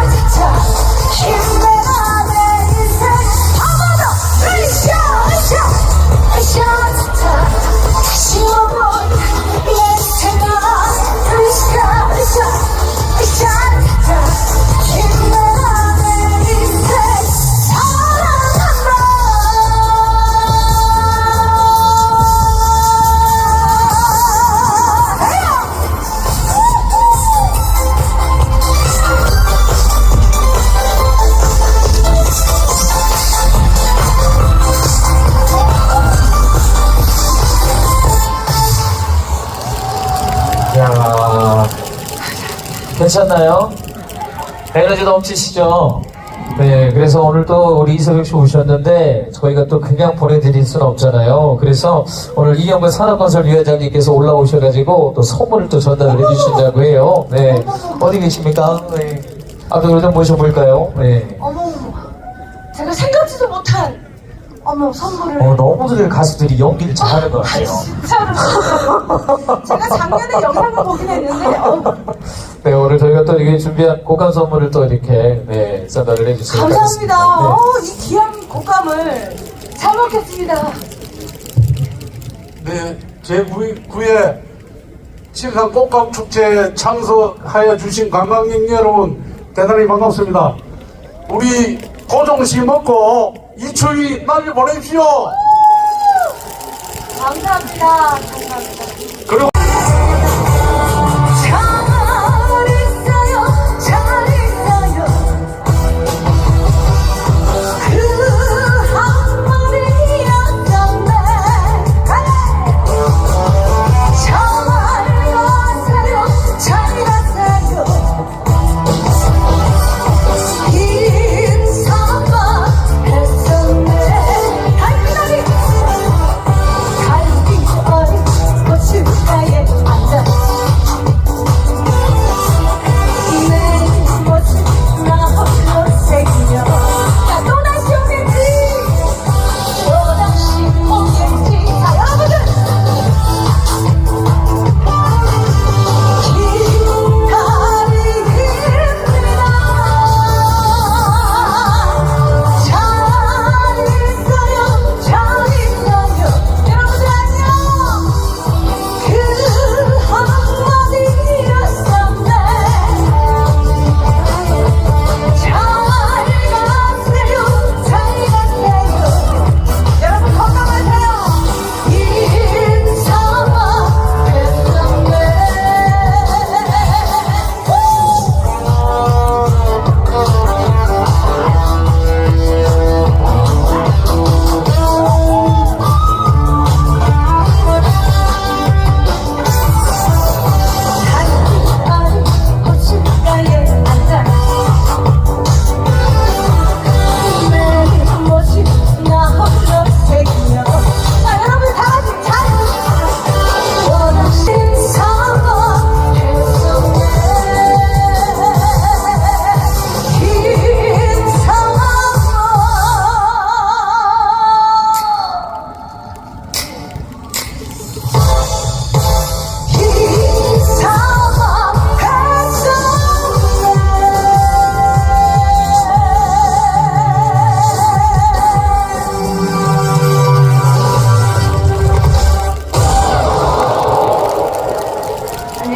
으쌰 괜찮나요? 에너지 넘치시죠? 네, 그래서 오늘 또 우리 이석영 씨 오셨는데 저희가 또 그냥 보내드릴 수는 없잖아요. 그래서 오늘 이영근 산업건설 위원장님께서 올라오셔가지고 또 선물을 또 전달을 해주신다고 해요. 네, 어디 계십니까? 네. 앞으로 좀 모셔볼까요? 네. 어머, 제가 생각지도 못한 어머 선물을. 어, 너무들 가수들이 연기를 잘하는 것 아, 같아요. 진짜로. 제가 작년에 영상을 보긴 했는데, 어, 네, 오늘 저희가 또 이게 준비한 고감 선물을 또 이렇게 네, 전달을 해주시면 감사합니다. 어, 이 귀한 곡감을 잘 먹겠습니다. 네, 제9회 신산 꽃감 축제에 참석하여 주신 관광객 여러분 대단히 반갑습니다. 우리 고종씨 먹고 이 추위 날리 보내십시오. 감사합니다. 감사합니다. 그리고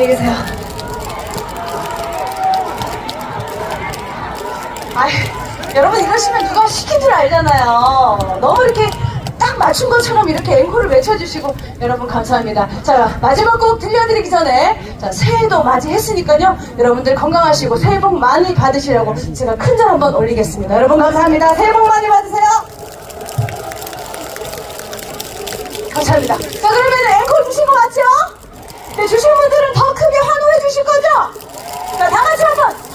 안녕히 계세요. 아, 여러분 이러시면 누가 시킨 줄 알잖아요. 너무 이렇게 딱 맞춘 것처럼 이렇게 앵콜을 외쳐주시고 여러분 감사합니다. 자 마지막 곡 들려드리기 전에 자 새해도 맞이했으니까요. 여러분들 건강하시고 새해 복 많이 받으시라고 제가 큰 절 한번 올리겠습니다. 여러분 감사합니다. 새해 복 많이 받으세요. 감사합니다. 자 그러면 앵콜 주신 거 맞죠? 네 주신 분들은 더 크게 환호해 주실 거죠? 자, 다 같이 한번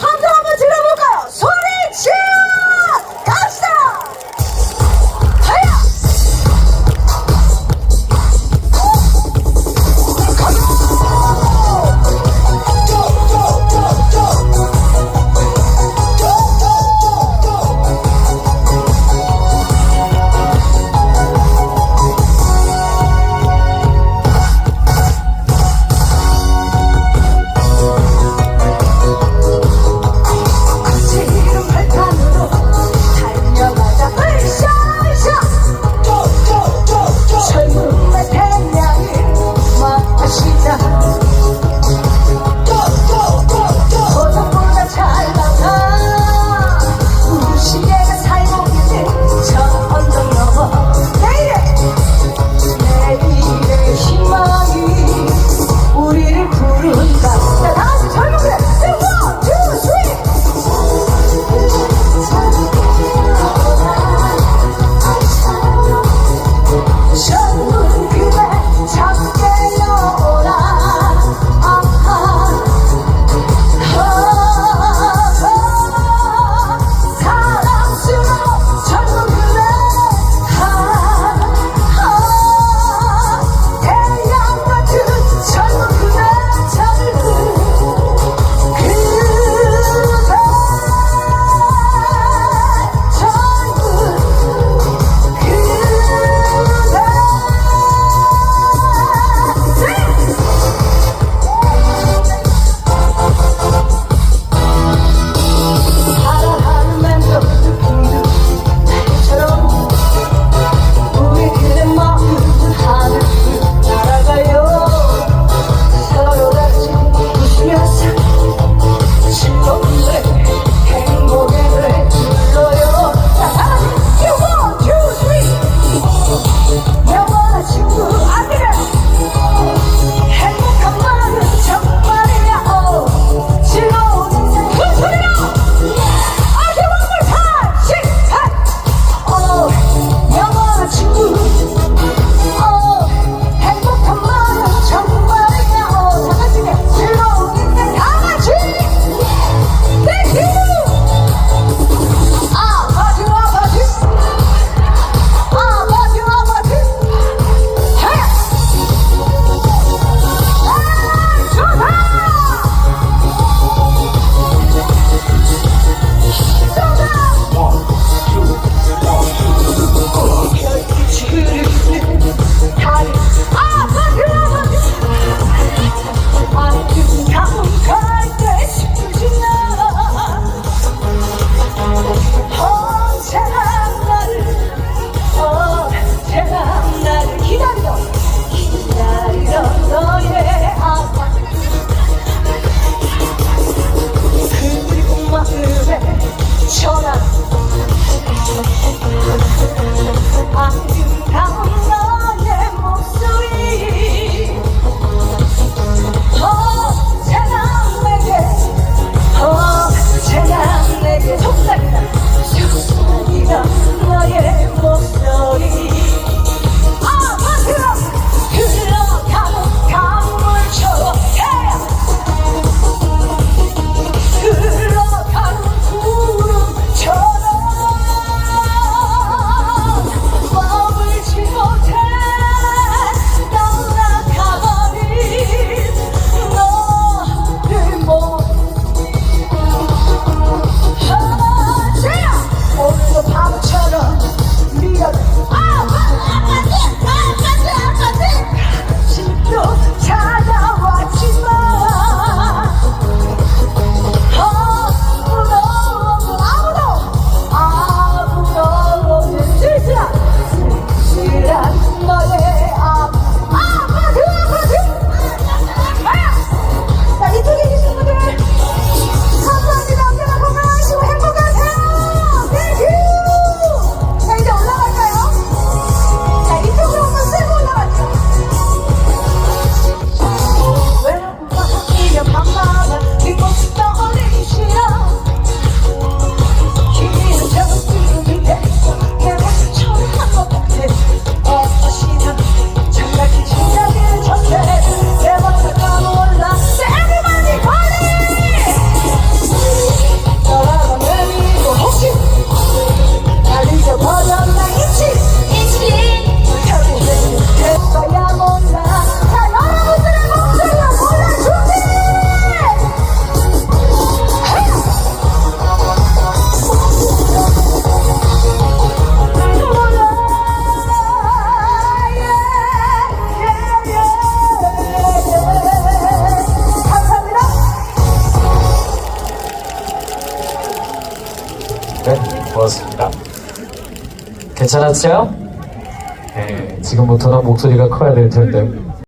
괜찮았죠? 네, 지금부터는 목소리가 커야 될 텐데.